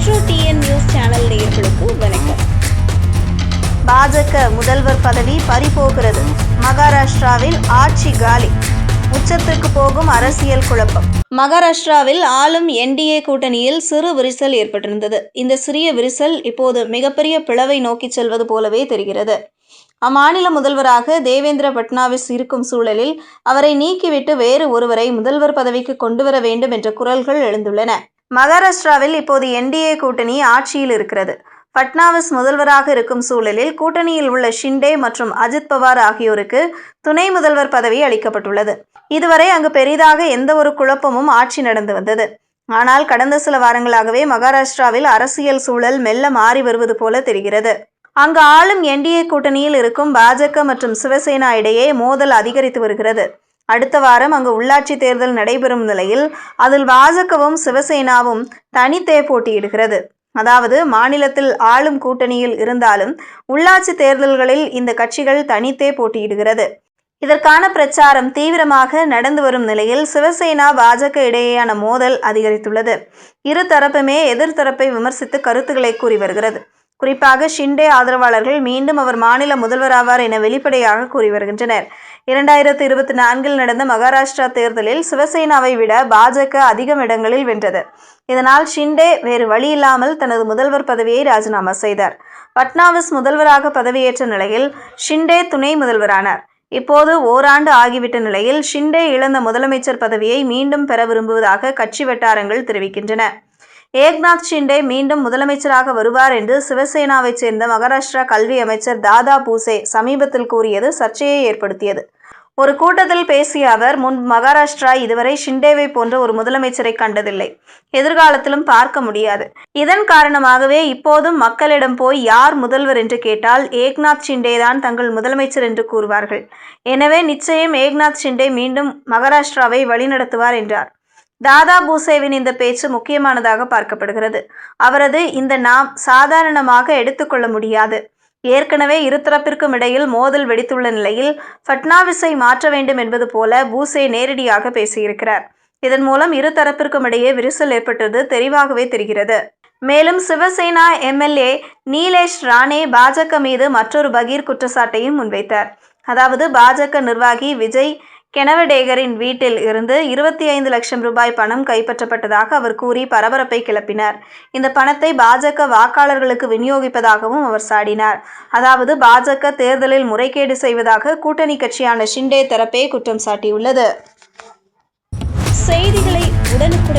Metro TN news channel நேயர்களுக்கு வணக்கம். பாஜக முதல்வர் பதவி பறிபோகிறது. மகாராஷ்டிராவில் ஆட்சி காலி. உச்சத்திற்கு போகும் அரசியல் குழப்பம். மகாராஷ்டிராவில் ஆளும் என்டிஏ கூட்டணியில் சிறு விரிசல் ஏற்பட்டிருந்தது. இந்த சிறிய விரிசல் இப்போது மிகப்பெரிய பிளவை நோக்கிச் செல்வது போலவே தெரிகிறது. அம்மாநில முதல்வராக தேவேந்திர பட்னாவிஸ் இருக்கும் சூழலில் அவரை நீக்கிவிட்டு வேறு ஒருவரை முதல்வர் பதவிக்கு கொண்டுவர வேண்டும் என்ற குரல்கள் எழுந்துள்ளன. மகாராஷ்டிராவில் இப்போது என்டிஏ கூட்டணி ஆட்சியில் இருக்கிறது. பட்னாவிஸ் முதல்வராக இருக்கும் சூழலில் கூட்டணியில் உள்ள ஷிண்டே மற்றும் அஜித் பவார் ஆகியோருக்கு துணை முதல்வர் பதவி அளிக்கப்பட்டுள்ளது. இதுவரை அங்கு பெரிதாக எந்த ஒரு குழப்பமும் ஆட்சி நடந்து வந்தது. ஆனால் கடந்த சில வாரங்களாகவே மகாராஷ்டிராவில் அரசியல் சூழல் மெல்ல மாறி வருவது போல தெரிகிறது. அங்கு ஆளும் என்டிஏ கூட்டணியில் இருக்கும் பாஜக மற்றும் சிவசேனா இடையே மோதல் அதிகரித்து வருகிறது. அடுத்த வாரம் அங்கு உள்ளாட்சி தேர்தல் நடைபெறும் நிலையில் அதில் பாஜகவும் சிவசேனாவும் தனித்தே போட்டியிடுகிறது. அதாவது மாநிலத்தில் ஆளும் கூட்டணியில் இருந்தாலும் உள்ளாட்சி தேர்தல்களில் இந்த கட்சிகள் தனித்தே போட்டியிடுகிறது. இதற்கான பிரச்சாரம் தீவிரமாக நடந்து வரும் நிலையில் சிவசேனா பாஜக இடையேயான மோதல் அதிகரித்துள்ளது. இரு தரப்புமே எதிர்த்தரப்பை விமர்சித்து கருத்துக்களை கூறி வருகிறது. குறிப்பாக ஷிண்டே ஆதரவாளர்கள் மீண்டும் அவர் மாநில முதல்வராவார் என வெளிப்படையாக கூறி வருகின்றனர். இரண்டாயிரத்து இருபத்தி நான்கில் நடந்த மகாராஷ்டிரா தேர்தலில் சிவசேனாவை விட பாஜக அதிகம் இடங்களில் வென்றது. இதனால் ஷிண்டே வேறு வழியில்லாமல் தனது முதல்வர் பதவியை ராஜினாமா செய்தார். பட்னாவிஸ் முதல்வராக பதவியேற்ற நிலையில் ஷிண்டே துணை முதல்வரானார். இப்போது ஓராண்டு ஆகிவிட்ட நிலையில் ஷிண்டே இழந்த முதலமைச்சர் பதவியை மீண்டும் பெற விரும்புவதாக கட்சி வட்டாரங்கள் தெரிவிக்கின்றன. ஏக்நாத் ஷிண்டே மீண்டும் முதலமைச்சராக வருவார் என்று சிவசேனாவைச் சேர்ந்த மகாராஷ்டிரா கல்வி அமைச்சர் தாதா பூசே சமீபத்தில் கூறியது சர்ச்சையை ஏற்படுத்தியது. ஒரு கூட்டத்தில் பேசிய அவர் முன் மகாராஷ்டிரா இதுவரை ஷிண்டேவை போன்ற ஒரு முதலமைச்சரை கண்டதில்லை. எதிர்காலத்திலும் பார்க்க முடியாது. இதன் காரணமாகவே இப்போதும் மக்களிடம் போய் யார் முதல்வர் என்று கேட்டால் ஏக்நாத் ஷிண்டே தான் தங்கள் முதலமைச்சர் என்று கூறுவார்கள். எனவே நிச்சயம் ஏக்நாத் ஷிண்டே மீண்டும் மகாராஷ்டிராவை வழிநடத்துவார் என்றார். தாதா பூசேவின் இந்த பேச்சு முக்கியமானதாக பார்க்கப்படுகிறது. அவரது இந்த நாம் சாதாரணமாக எடுத்துக்கொள்ள முடியாது. ஏற்கனவே இருதரப்பிற்கும் இடையில் மோதல் வெடித்துள்ள நிலையில் ஃபட்னாவிஸை மாற்ற வேண்டும் என்பது போல பூசே நேரடியாக பேசியிருக்கிறார். இதன் மூலம் இரு தரப்பிற்கும் இடையே விரிசல் ஏற்பட்டது தெளிவாகவே தெரிகிறது. மேலும் சிவசேனா எம்எல்ஏ நீலேஷ் ராணே பாஜக மீது மற்றொரு பகீர் குற்றச்சாட்டையும் முன்வைத்தார். அதாவது பாஜக நிர்வாகி விஜய் கெனவடேகரின் வீட்டில் இருந்து இருபத்தி ஐந்து லட்சம் ரூபாய் பணம் கைப்பற்றப்பட்டதாக அவர் கூறி பரபரப்பை கிளப்பினார். இந்த பணத்தை பாஜக வாக்காளர்களுக்கு விநியோகிப்பதாகவும் அவர் சாடினார். அதாவது பாஜக தேர்தலில் முறைகேடு செய்வதாக கூட்டணி கட்சியான ஷிண்டே தரப்பே குற்றம் சாட்டியுள்ளது. செய்திகளை உடனுக்கு